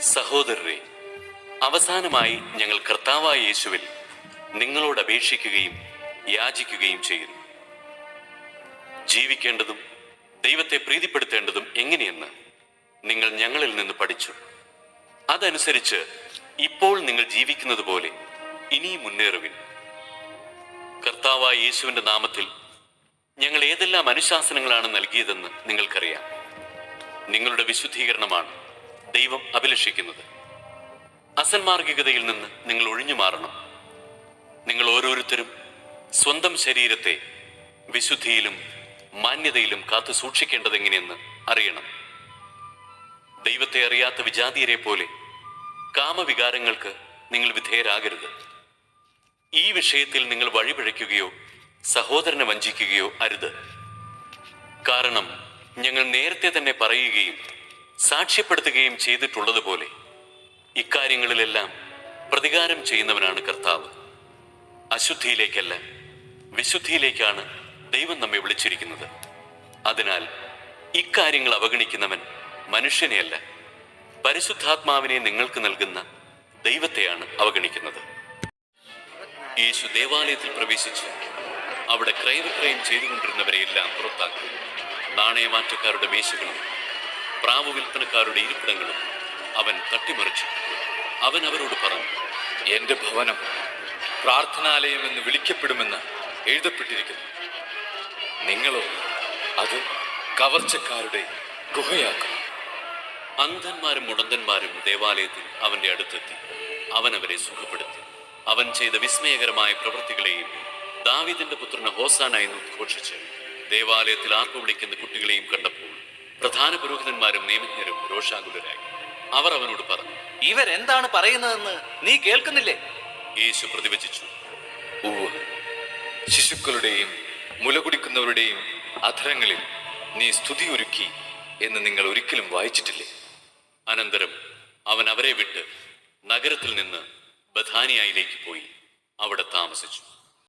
സഹോദരരെ അവസാനമായി ഞങ്ങൾ കർത്താവായ യേശുവിൽ നിങ്ങളോട് അപേക്ഷിക്കുകയും യാചിക്കുകയും ചെയ്യുന്നു. ജീവിക്കേണ്ടതും ദൈവത്തെ പ്രീതിപ്പെടുത്തേണ്ടതും എങ്ങനെയെന്ന് നിങ്ങൾ ഞങ്ങളിൽ നിന്ന് പഠിച്ചു. അതനുസരിച്ച് ഇപ്പോൾ നിങ്ങൾ ജീവിക്കുന്നത് പോലെ ഇനിയും മുന്നേറുവിൻ. കർത്താവായ യേശുവിന്റെ നാമത്തിൽ ഞങ്ങൾ ഏതെല്ലാം അനുശാസനങ്ങളാണ് നൽകിയതെന്ന് നിങ്ങൾക്കറിയാം. നിങ്ങളുടെ വിശുദ്ധീകരണമാണ്. ദൈവം അഭിലഷിക്കുന്നത്. അസന്മാർഗികതയിൽ നിന്ന് നിങ്ങൾ ഒഴിഞ്ഞു മാറണം. നിങ്ങൾ ഓരോരുത്തരും സ്വന്തം ശരീരത്തെ വിശുദ്ധിയിലും മാന്യതയിലും കാത്തു സൂക്ഷിക്കേണ്ടതെങ്ങനെയെന്ന് അറിയണം. ദൈവത്തെ അറിയാത്ത വിജാതീയരെ പോലെ കാമവികാരങ്ങൾക്ക് നിങ്ങൾ വിധേയരാകരുത്. ഈ വിഷയത്തിൽ നിങ്ങൾ വഴിപിഴയ്ക്കുകയോ സഹോദരനെ വഞ്ചിക്കുകയോ അരുത്. കാരണം ഞങ്ങൾ നേരത്തെ തന്നെ പറയുകയും സാക്ഷ്യപ്പെടുത്തുകയും ചെയ്തിട്ടുള്ളതുപോലെ ഇക്കാര്യങ്ങളിലെല്ലാം പ്രതികാരം ചെയ്യുന്നവനാണ് കർത്താവ്. അശുദ്ധിയിലേക്കല്ല വിശുദ്ധിയിലേക്കാണ് ദൈവം നമ്മെ വിളിച്ചിരിക്കുന്നത്. അതിനാൽ ഇക്കാര്യങ്ങൾ അവഗണിക്കുന്നവൻ മനുഷ്യനെയല്ല പരിശുദ്ധാത്മാവിനെ നിങ്ങൾക്ക് നൽകുന്ന ദൈവത്തെയാണ് അവഗണിക്കുന്നത്. യേശു ദേവാലയത്തിൽ പ്രവേശിച്ച് അവിടെ ക്രയവിക്രയം ചെയ്തുകൊണ്ടിരുന്നവരെയെല്ലാം പുറത്താക്കി. നാണയമാറ്റക്കാരുടെ മേശകളും പ്രാവ് വിൽപ്പനക്കാരുടെ ഇരിപ്പിടങ്ങളും അവൻ തട്ടിമറിച്ചു. അവൻ അവരോട് പറഞ്ഞു എന്റെ ഭവനം പ്രാർത്ഥനാലയം എന്ന് വിളിക്കപ്പെടുമെന്ന് എഴുതപ്പെട്ടിരിക്കുന്നു. നിങ്ങളോ അത് കവർച്ചക്കാരുടെ ഗുഹയാക്കും. അന്ധന്മാരും മുടന്തന്മാരും ദേവാലയത്തിൽ അവന്റെ അടുത്തെത്തി. അവൻ അവരെ സുഖപ്പെടുത്തി. അവൻ ചെയ്ത വിസ്മയകരമായ പ്രവൃത്തികളെയും ദാവിദിന്റെ പുത്രന് ഹോസാന എന്ന് ഉദ്ഘോഷിച്ച് ദേവാലയത്തിൽ ആർപ്പ് വിളിക്കുന്ന കുട്ടികളെയും കണ്ടപ്പോൾ പ്രധാന പുരോഹിതന്മാരും നിയമജ്ഞരും രോഷാകുലരായി. അവർ അവനോട് പറഞ്ഞു ഇവരെന്താണ് പറയുന്നതെന്ന് നീ കേൾക്കുന്നില്ലേ? യേശു പ്രതിവചിച്ചു ശിശുക്കളുടെയും മുലകുടിക്കുന്നവരുടെയും അധരങ്ങളിൽ നീ സ്തുതി ഒരുക്കി എന്ന് നിങ്ങൾ ഒരിക്കലും വായിച്ചിട്ടില്ലേ? അനന്തരം അവൻ അവരെ വിട്ട് നഗരത്തിൽ നിന്ന് ബഥാനിയായിലേക്ക് പോയി അവിടെ താമസിച്ചു.